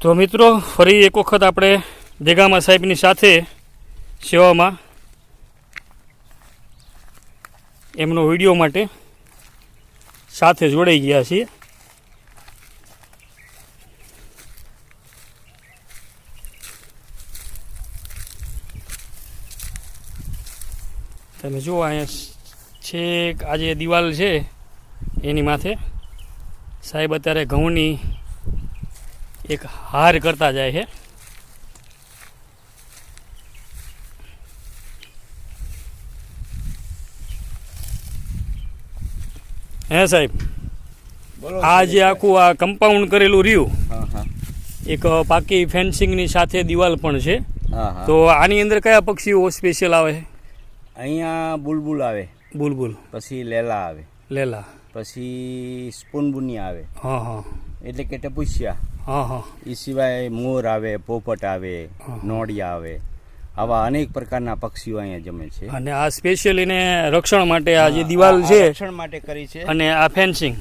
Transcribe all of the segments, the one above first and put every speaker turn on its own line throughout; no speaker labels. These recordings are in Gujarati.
તો મિત્રો, ફરી એક વખત આપણે દેગામા સાહેબની સાથે સેવામાં એમનો વીડિયો માટે સાથે જોડાઈ ગયા છીએ. તમે જુઓ, અહીંયા છેક આ જે દિવાલ છે એની માથે. સાહેબ અત્યારે ઘઉંની એક હાર કરતા જાય છે. હે સાહેબ આ જે આખું આ કમ્પાઉન્ડ કરેલું રહ્યું એક પાકી ફેન્સિંગની સાથે દિવાલ પણ છે. તો આની અંદર કયા પક્ષીઓ સ્પેશિયલ આવે છે?
અહીંયા બુલબુલ આવે.
બુલબુલ.
પછી લેલા આવે.
લેલા.
પછી સ્પૂનબુની આવે.
હા હા.
એટલે કે ટપુસિયા. એ સિવાય મોર આવે પોપટ આવે નોડિયા આવે. આવા અનેક પ્રકારના પક્ષીઓ અહીંયા જમે છે.
અને આ સ્પેશિયલ એને રક્ષણ માટે આ જે
હા,
દિવાલ છે
રક્ષણ માટે કરી છે.
અને આ ફેન્સિંગ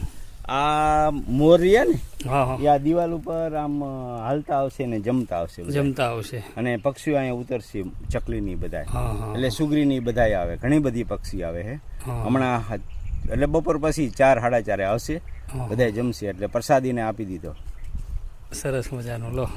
આ મોર રહ્યા ને
હા હા.
એ આ દિવાલ ઉપર આમ હાલતા આવશે ને જમતા આવશે
જમતા આવશે.
અને પક્ષીઓ અહીંયા ઉતરશે ચકલીની બધાય.
હા હા.
એટલે સુગરીની બધાય આવે ઘણી બધી પક્ષી આવે છે હમણાં એટલે બપોર પછી ચાર સાડા ચારે આવશે
બધા
બધાય જમશે. એટલે પ્રસાદીને આપી દીધો.
સરસ મજાનું લો.